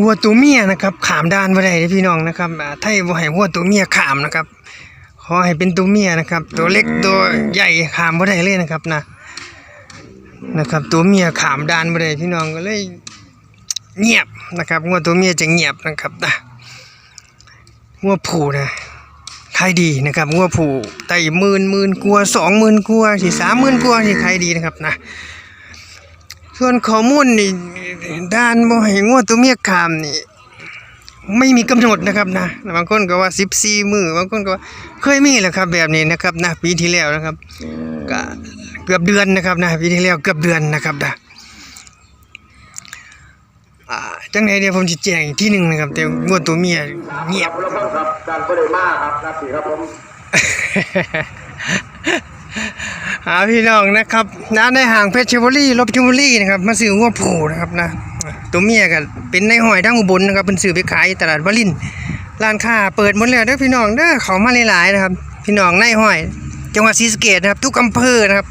วัวตัวเมียนะครับขามด้านบ่ได้เด้อพี่น้องนะครับไทยบ่ให้วัวตัวเมียขามนะครับ ขอให้เป็นตัวเมียนะครับ ตัวเล็กตัวใหญ่ขามบ่ได้เลยนะครับนะนะครับ ตัวเมียขามด้านบ่ได้พี่น้องก็เลยเงียบนะครับงัวตัวเมียจะเงียบนะครับนะงัวผูนะขายดีนะครับงัวผูไต่หมื่นหมื่นกัวสองหมื่นกัวสี่สามหมื่นกัวที่ขายดีนะครับนะ ส่วนข้อมูลนี่ด้านบ่ให้งัวตัวเมียขามนี่ไม่มีกำหนดนะครับนะบางคนก็ว่าสิบสี่มือบางคนก็ว่าเคยมีแหละครับแบบนี้นะครับนะปีที่แล้วนะครับก็เกือบเดือนนะครับนะปีที่แล้วเกือบเดือนนะครับนะจังไหนเดี๋ยวผมจะแจ้งอีกที่หนึ่งนะครับ แต่งัวตัวเมียเงียบครับการบริมาครับนับสี่ครับผม หาพี่น้องนะครับน้าในห่างเพชรบุรีลบชบุรีนะครับมาซื้อหัวผูนะครับนะตัวเมียกันเป็นในหอยทั้งอุบลนะครับเป็นซื้อไปขายตลาดวลินร์ร้านค้าเปิดหมดแล้วเด้อพี่น้องเด้อเขามาหลายๆนะครับ พี่น้องในหอย จังหวัดศรีสะเกษนะครับ ทุกอำเภอนะครับ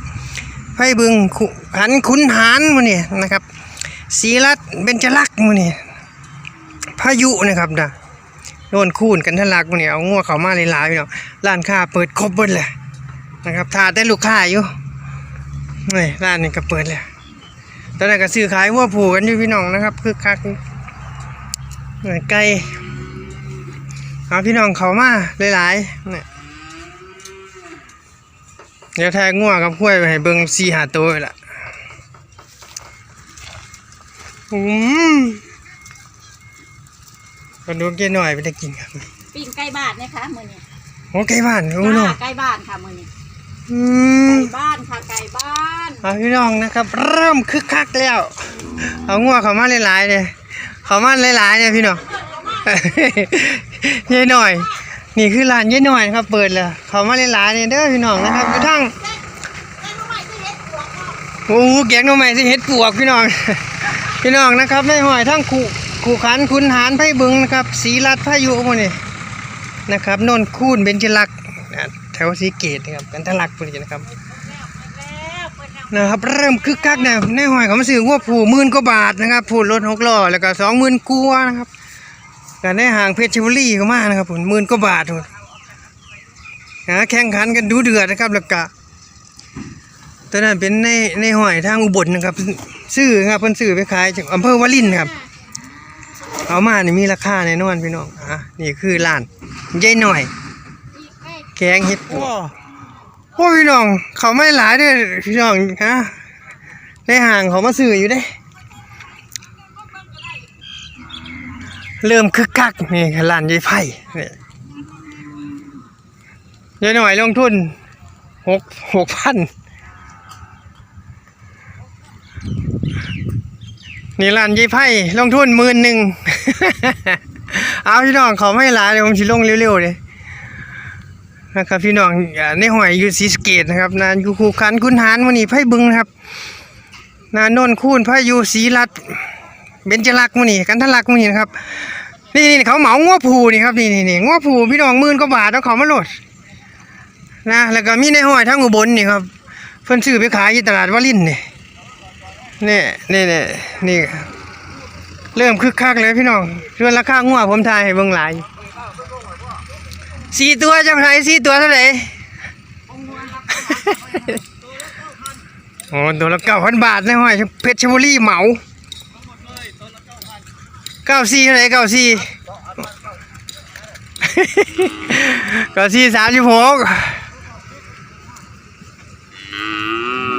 ไผ่บึงขุหันขุนหานมื้อนี่นะครับศรีรัตน์เบญจลักษณ์มื้อนี่พายุนะครับนะโน่นคูนกันทะลักมื้อนี่เอางัวเขามาหลายๆพี่น้องร้านค้าเปิดครบเบิดเลย นะครับถ้าแต่ลูกค้าอยู่นี่ร้านนี้ก็เปิดแล้วตอนนั้นก็ซื้อขายวัวผูกันอยู่พี่น้องนะครับคือคักนี่ไก่เอาพี่น้องเขามาหลายๆเนี่ยเดี๋ยวแทงงัวกับห้วยไปให้เบิ่งสี่หาตัวเลยล่ะอืมก็ดูเกี้หน่อยไปได้กินครับปิ้งไก่บ้านนะคะมือนี้โอ้ไก่บ้านโอ้น้องจ้าไก่บ้านค่ะมือนี้ อืมไก่บ้านค่ะไก่บ้านเอาพี่น้องนะครับ เริ่มคึกคักแล้ว เอางัวเขามาหลายๆเนี่ยเขามาหลายๆเนี่ยพี่น้อง ยายหน่อย นี่คือร้านยายหน่อยนะครับ เปิดแล้วเขามาหลายๆเนี่ยเด้อพี่น้องนะครับอยู่ทั้งโอ้โหแกงหน่อไม้สิเฮ็ดปวกพี่น้อง พี่น้องนะครับในหอยทั้งขู่ขู่ขันคุนหานไผ่บึงนะครับสีรัดพายุพวกนี้นะครับนนคูนเบญจลักษ แถวสีเกตนะครับกันทะลักพวกนี้นะครับนะครับ เริ่มคึกคักเนี่ยในหอยเขามาซื้อหัวผูมื่นกว่าบาทนะครับผูรถหกล้อแล้วก็สองหมื่นกัวนะครับกันในห่างเพชรบุรีก็มานะครับผมหมื่นกว่าบาทนะแข่งขันกันดูเดือดนะครับแล้วก็ตอนนั้นเป็นในในหอยทางอุบลนะครับซื้อครับเพิ่นซื้อไปขายจากอำเภอวารินครับ เอามาเนี่มีราคาแน่นอนพี่น้องอะนี่คือร้านยายหน่อย แกงเห็ดปวกโอ้พี่น้อง เขาไม่หลายเด้อพี่น้องฮะในห่างเขามาซื้ออยู่เด้ เริ่มคึกคักนี่ร้านยายไผ่นี่ยายหน่อยลงทุนหกหกพันนี่ร้านยายไผ่ลงทุนหมื่นหนึ่งเอาพี่น้องเขาไม่หลายเดี๋ยวผมสิลงเร็วๆเลย นะครับพี่น้องในหอยอยู่ศรีสเกตนะครับนานยูคูขันคุณหานวันนี้ไพ่บึงนะครับ นานนนคูนพายุศรีรัตน์เบญจลักษณ์วันนี้กันทลักษณ์วันนี้นะครับนี่นี่เขาเหมาง้อผูนี่ครับนี่นี่นี่ง้อผูพี่น้องมื่นกว่าบาทแล้วเขามาโหลดนะแล้วก็มีในหอยทั้งอุบลนี่ครับเพิ่นซื้อไปขายที่ตลาดวารินนี่นี่นี่นี่นี่เริ่มคึกคักเลยพี่น้องส่วนราคาง้อผมทายให้เบิ่งหลาย สี่ตัวจำไทยสี่ตัวเท่าไหร่โอ้ตัวละเก้าพันบาทนะห้อยเพชรบุรีเหมาเก้าสี่เท่าไหร่เก้าสี่เก้าสี่สามสิบหก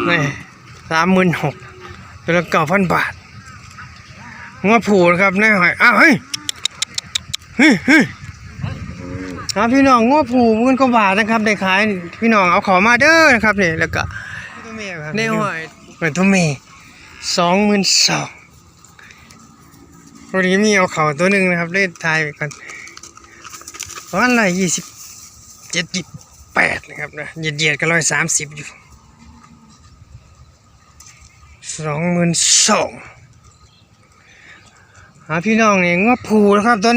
นี่สามหมื่นหกตัวละเก้าพันบาทงอผูนครับนายหอยอ้าวเฮ้ยเฮ้ยเฮ้ย ครับพี่น้องง้อผูเงินกว่าบาทนะครับได้ขายพี่น้องเอาของมาเด้อนะครับนี่แล้วก็ในหอยเหมือนทุ่มเมสองหมื่นสองวันนี้มีเอาเขาตัวหนึ่งนะครับเล่นทายไปก่อนประมาณไรยี่สิบเจ็ดยี่แปดนะครับนะเหยียดเหยียดๆก็ร้อยสามสิบอยู่สองหมื่นสองหาพี่น้องเนี่ยง้อผูนะครับตอน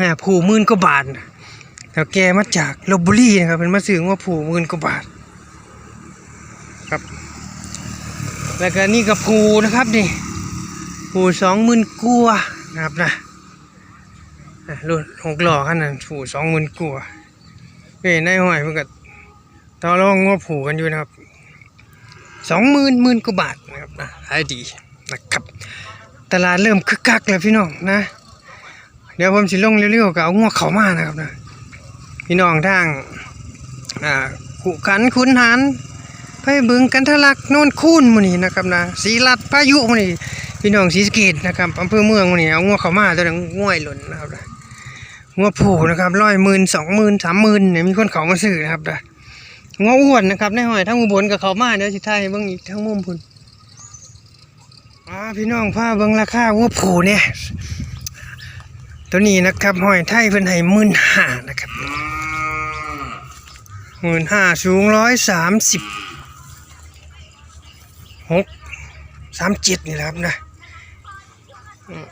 ม่ผูมื่นกว่าบาทแล้วแกมาจากลบบุรีนะครับเป็นมาซื้อว่าผูมื่นกว่าบาทครับ แล้วก็นี่ก็ผูนะครับนี่ผูสองหมื่นกัวนะครับนะรุ่นหกล้อคันนั้นผูสองหมื่นกัวเอ้ยนายหอยเพิ่นก็ต่อรองงบผูกันอยู่นะครับสองหมื่นหมื่นกว่าบาทนะครับนะขายดีนะครับ ตลาดเริ่มคึกคักแล้วพี่น้องนะ ดี๋ยวผมสิลงเร็วๆก็เอางวกเขามานะครับนะพี่น้องทางอ่าขุขันขุนหานไปบึงกันทะลักโน่นคูนมื้อนี้นะครับนะศรีรัตพายุมื้อนี้พี่น้องศรีสเกษนะครับอำเภอเมืองมื้อนี้เอางวกเขามาตัวนั้นง่วยหล่นนะครับนะงวผูนะครับร้อยหมื่นสองหมื่นสามหมื่นเนี่ยมีคนเขามาซื้อนะครับนะงวอ้วนนะครับในหอยทั้งอุบลกับเขามาเดี๋ยวสิทยให้เบิ่งอีกทั้งมุมพุ่นอ่าพี่น้องพาเบิ่งราคาวัวผูเนี่ย ตัวนี้นะครับหอยไทยเพิ่นให้หมื่นห้านะครับหมื่นห้าสูงร้อยสามสิบหกสามเจ็ดนี่แหละครับนะอืม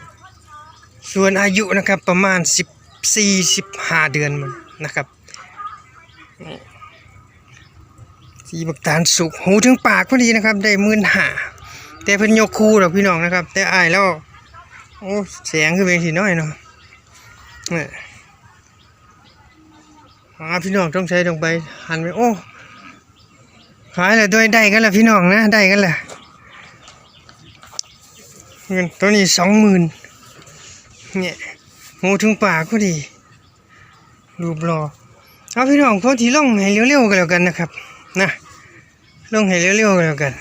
ส่วนอายุนะครับประมาณสิบสี่สิบห้าเดือนมันนะครับนี่สีบักตาลสุกหูถึงปากพอดีนะครับ ได้หมื่นห้าแต่เพิ่นยกคู่หรอกพี่น้องนะครับ แต่อายแล้ว โอ้แสงคือเป็นสีน้อยเนาะเนี่หาพี่น้องต้องใช้ตรงไปหันไปโอ้ขายแล้วด้วยได้กันแล้วพี่น้องนะได้กันล้วเงินตัวนี้สองหมื่นเนี่ยหูถึงป่าก็ดีรูปรอเอาพี่น้องพอทีล่องให้เร็วๆกันแล้วกันนะครับนะล่องให้เร็วๆกันแล้วกัน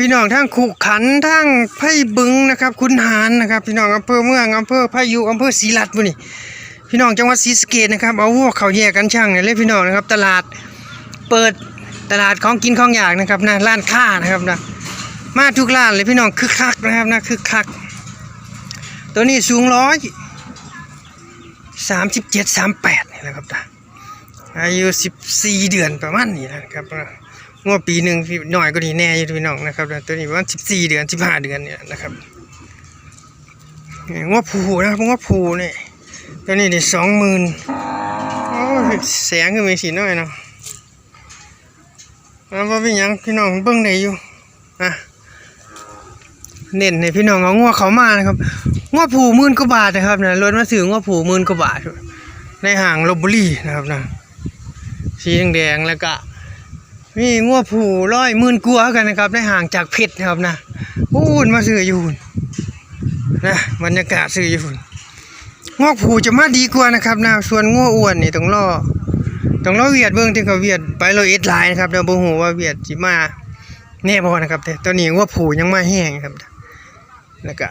พี่น้องทั้งขุขันทั้งไผ่บึงนะครับ คุณหารนะครับ พี่น้องอำเภอเมืองอำเภอพายุอำเภอศรีรัตน์บุนี่พี่น้องจังหวัดศรีสะเกษนะครับเอาวัวเขาแยกกันช่างเนี่ยเลยพี่น้องนะครับ ตลาดเปิดตลาดของกินของอยากนะครับนะร้านค้านะครับนะมาทุกร้านเลยพี่น้องคึกคักนะครับนะคึกคัก ตัวนี้สูงร้อยสามสิบเจ็ดสามแปดนี่แหละครับนะอายุสิบสี่เดือนประมาณนี้นะครับนะ งวดปีหนึ่งพี่หน่อยก็ดีแน่อยู่พี่น้องนะครับตัวนี้ประมาณสิบสี่เดือนสิบห้าเดือนเนี่ยนะครับงวดผูนะครับงวดผูเนี่ยตัวนี้ได้สองหมื่นโอ้แสงก็มีสีน้อยเนาะแล้วว่าเป็นหยังพี่น้องเบิ้งได้อยู่อะเน้นให้พี่น้องเอางวดเขามานะครับงวดผูมื่นกว่าบาทนะครับนะรถมาสื่องวดผูมื่นกว่าบาทในห้างลบบุรีนะครับนะสีแดงแล้วก็ มีงัวผูร้อยมื่นกัวกันนะครับได้ห่างจากเพชรนะครับนะพูดมาซื้ออยู่นนะบรรยากาศซื้ออยู่พุ่นงอกผูจะมาดีกว่านะครับนะส่วนงัวอ้วนนี่ต้องรอต้องรอเวียดเบิ่งถึงกับเวียดไปโรยเอ็ดไลน์นะครับเดี๋ยวบ่ฮู้ว่าเวียดสิมาแน่บ่นะครับแต่ตอนนี้งัวผูยังมาแห้งครับแล้วก็